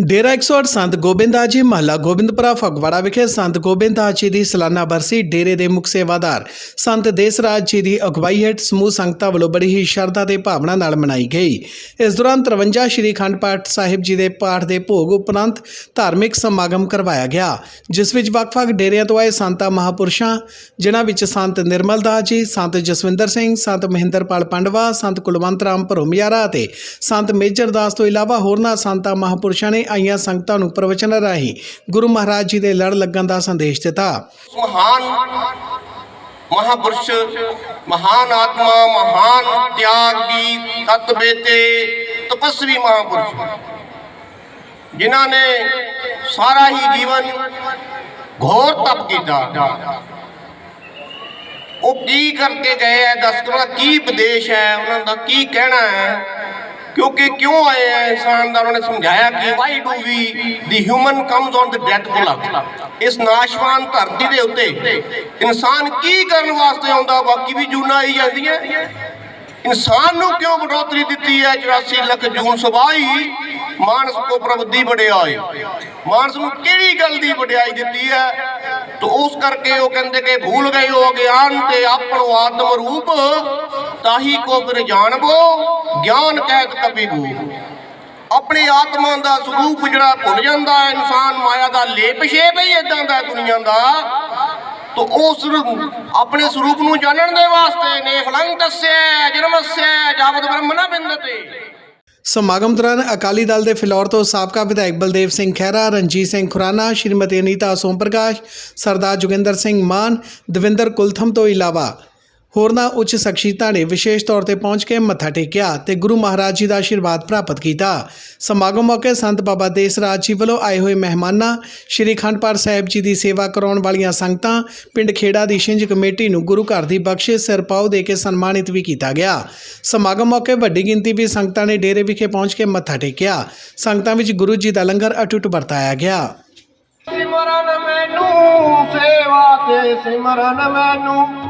ਡੇਰਾ 108 ਸੰਤ ਗੋਬਿੰਦਾਸ ਜੀ, ਮਹੱਲਾ ਗੋਬਿੰਦਪੁਰਾ, ਫਗਵਾੜਾ ਵਿਖੇ ਸੰਤ ਗੋਬਿੰਦਾਸ ਜੀ ਦੀ ਸਾਲਾਨਾ ਬਰਸੀ ਡੇਰੇ ਦੇ ਮੁਖ ਸੇਵਾਦਾਰ ਸੰਤ ਦੇਸਰਾਜ ਜੀ ਦੀ ਅਗਵਾਈ ਹੇਠ ਸਮੂਹ ਸੰਗਤਾਂ ਵੱਲੋਂ ਬੜੀ ਹੀ ਸ਼ਰਧਾ ਤੇ ਭਾਵਨਾ ਨਾਲ ਮਨਾਈ ਗਈ। ਇਸ ਦੌਰਾਨ 53 ਸ਼੍ਰੀ ਖੰਡ ਪਾਠ ਸਾਹਿਬ ਜੀ ਦੇ ਪਾਠ ਦੇ ਭੋਗ ਉਪਰੰਤ ਧਾਰਮਿਕ ਸਮਾਗਮ ਕਰਵਾਇਆ ਗਿਆ, ਜਿਸ ਵਿੱਚ ਵੱਖ-ਵੱਖ ਡੇਰਿਆਂ ਤੋਂ ਆਏ ਸੰਤਾਂ ਮਹਾਪੁਰਸ਼ਾਂ, ਜਿਨ੍ਹਾਂ ਵਿੱਚ ਸੰਤ ਨਿਰਮਲ ਦਾਸ ਜੀ, ਸੰਤ ਜਸਵਿੰਦਰ ਸਿੰਘ, ਸੰਤ ਮਹਿੰਦਰਪਾਲ ਪੰਡਵਾ, ਸੰਤ ਕੁਲਵੰਤ ਰਾਮ ਭਰੋਮਿਆਰਾ ਅਤੇ ਸੰਤ ਮੇਜਰ ਦਾਸ ਤੋਂ ਇਲਾਵਾ ਹੋਰਨਾਂ ਸੰਤਾਂ ਮਹਾਪੁਰਸ਼ਾਂ ਨੇ ਆਈਆਂ ਸੰਗਤਾਂ ਨੂੰ ਪ੍ਰਵਚਨ ਰਾਹੀਂ ਗੁਰੂ ਮਹਾਰਾਜ ਜੀ ਦੇ ਲੜ ਲੱਗਣ ਦਾ ਸੰਦੇਸ਼ ਦਿੱਤਾ। ਮਹਾਨ ਮਹਾਪੁਰਸ਼, ਮਹਾਨ ਆਤਮਾ, ਮਹਾਨ ਤਿਆਗੀ ਤਤਬੇਤੇ ਤਪਸਵੀ ਮਹਾਪੁਰਸ਼। ਜਿਨ੍ਹਾਂ ਨੇ ਸਾਰਾ ਹੀ ਜੀਵਨ ਘੋਰ ਤਪ ਕੀਤਾ। ਉਹ ਕੀ ਕਰਕੇ ਗਏ ਐ? ਦੱਸ ਉਹਨਾਂ ਦਾ ਕੀ ਉਪਦੇਸ਼ ਹੈ ਉਹਨਾਂ ਦਾ ਕੀ ਕਹਿਣਾ ਹੈ ਕਿਉਂਕਿ ਕਿਉਂ ਆਏ ਐ ਇਨਸਾਨ ਦਾ ਉਹਨਾਂ ਨੇ ਸਮਝਾਇਆ ਕਿ why do human comes on the dead ਪੁਲਕ ਇਸ ਨਾਸ਼ਵਾਨ ਧਰਤੀ ਦੇ ਉੱਤੇ ਇਨਸਾਨ ਕੀ ਕਰਨ ਵਾਸਤੇ ਆਉਂਦਾ? ਬਾਕੀ ਵੀ ਜੂਨਾਂ ਆਈ ਜਾਂਦੀਆਂ ਇਨਸਾਨ ਨੂੰ ਕਿਉਂ ਬੜੋਤਰੀ ਦਿੱਤੀ ਹੈ? 84 ਲੱਖ ਜੂਨ ਸਵਾਈ ਮਾਨਸ ਕੋ ਪ੍ਰਬੁੱਧੀ ਵਡਿਆਈ। ਮਾਨਸ ਨੂੰ ਕਿਹੜੀ ਗੱਲ ਦੀ ਵਡਿਆਈ ਦਿੱਤੀ ਹੈ? ਤੋ ਉਸ ਕਰਕੇ ਉਹ ਕਹਿੰਦੇ ਕਿ ਭੂਲ ਗਏ ਹੋ ਗਿਆਨ ਤੇ ਆਪਣੋ ਆਤਮ ਰੂਪ ਤਾਹੀ ਕੋ ਫਿਰ ਜਾਣਬੋ, ਗਿਆਨ ਕਹਿਤ ਕਪੀ ਭੂ ਆਤਮਾ ਦਾ ਸਰੂਪ ਜਿਹੜਾ ਭੁੱਲ ਜਾਂਦਾ ਹੈ, ਇਨਸਾਨ ਮਾਇਆ ਦਾ ਲੇਪ ਸ਼ੇਪ ਹੀ ਇਦਾਂ ਦਾ ਦੁਨੀਆ ਦਾ। ਤੋ ਉਸ ਆਪਣੇ ਸਰੂਪ ਨੂੰ ਜਾਣਨ ਦੇ ਵਾਸਤੇ ਨੇ ਫਲੰਗ ਦੱਸਿਆ ਜਨਮਸਿਆ ਜਾਵਦ ਬ੍ਰਹਮ ਬਿੰਦਤੇ ਸਮਾਗਮ ਦੌਰਾਨ ਅਕਾਲੀ ਦਲ ਦੇ ਫਿਲੌਰ ਤੋਂ ਸਾਬਕਾ ਵਿਧਾਇਕ ਬਲਦੇਵ ਸਿੰਘ ਖਹਿਰਾ, ਰਣਜੀਤ ਸਿੰਘ ਖੁਰਾਨਾ, ਸ਼੍ਰੀਮਤੀ ਅਨੀਤਾ ਸੋਮ ਪ੍ਰਕਾਸ਼ ਸਰਦਾਰ ਜੋਗਿੰਦਰ ਸਿੰਘ ਮਾਨ, ਦਵਿੰਦਰ ਕੁਲਥਮ ਤੋਂ ਇਲਾਵਾ ਹੋਰਨਾਂ ਉੱਚ ਸ਼ਖਸੀਅਤਾਂ ਨੇ ਵਿਸ਼ੇਸ਼ ਤੌਰ ਤੇ ਪਹੁੰਚ ਕੇ ਮੱਥਾ ਟੇਕਿਆ ਤੇ ਗੁਰੂ ਮਹਾਰਾਜ ਜੀ ਦਾ ਆਸ਼ੀਰਵਾਦ ਪ੍ਰਾਪਤ ਕੀਤਾ। ਸਮਾਗਮ ਮੌਕੇ ਸੰਤ ਬਾਬਾ ਦੇਸ ਰਾਜ ਜੀ ਵੱਲੋਂ ਆਏ ਹੋਏ ਮਹਿਮਾਨਾਂ, ਸ਼੍ਰੀ ਅਖੰਡ ਪਾਠ ਸਾਹਿਬ ਜੀ ਦੀ ਸੇਵਾ ਕਰਾਉਣ ਵਾਲੀਆਂ ਸੰਗਤਾਂ, ਪਿੰਡ ਖੇੜਾ ਦੀ ਛਿੰਝ ਕਮੇਟੀ ਨੂੰ ਗੁਰੂ ਘਰ ਦੀ ਬਖਸ਼ਿਸ਼ ਸਿਰਪਾਉ ਦੇ ਕੇ ਸਨਮਾਨਿਤ ਵੀ ਕੀਤਾ ਗਿਆ। ਸਮਾਗਮ ਮੌਕੇ ਵੱਡੀ ਗਿਣਤੀ ਵਿੱਚ ਸੰਗਤਾਂ ਨੇ ਡੇਰੇ ਵਿਖੇ ਪਹੁੰਚ ਕੇ ਮੱਥਾ ਟੇਕਿਆ। ਸੰਗਤਾਂ ਵਿੱਚ ਗੁਰੂ ਜੀ ਦਾ ਲੰਗਰ ਅਟੁੱਟ ਵਰਤਾਇਆ ਗਿਆ। ਸਿਮਰਨ ਮੈਨੂੰ, ਸੇਵਾ ਤੇ ਸਿਮਰਨ ਮੈਨੂੰ।